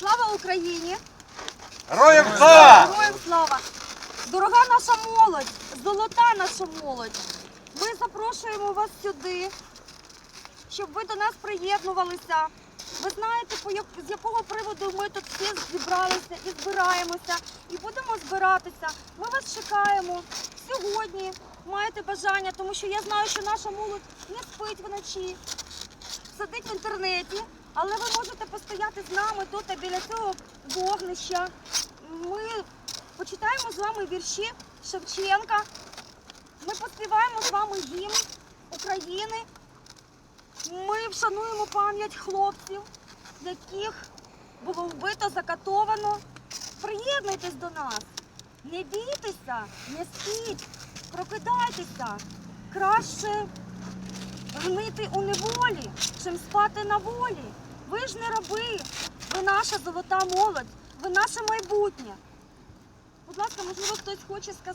Слава Україні! Героям слава! Героям слава! Дорога наша молодь, золота наша молодь. Ми запрошуємо вас сюди, щоб ви до нас приєднувалися. Ви знаєте, з якого приводу ми тут всі зібралися і збираємося, і будемо збиратися. Ми вас чекаємо сьогодні. Маєте бажання, тому що я знаю, що наша молодь не спить вночі, сидить в інтернеті, але ви можете постояти з нами тут біля цього вогнища. Ми почитаємо з вами вірші Шевченка. Ми поспіваємо з вами гімн України. Ми вшануємо пам'ять хлопців, яких було вбито, закатовано. Приєднуйтесь до нас. Не бійтеся, не спіть, прокидайтеся. Краще гнити у неволі, чим спати на волі. Ви ж не раби, ви наша золота молодь, ви наше майбутнє. Будь ласка, можливо, хтось хоче сказати.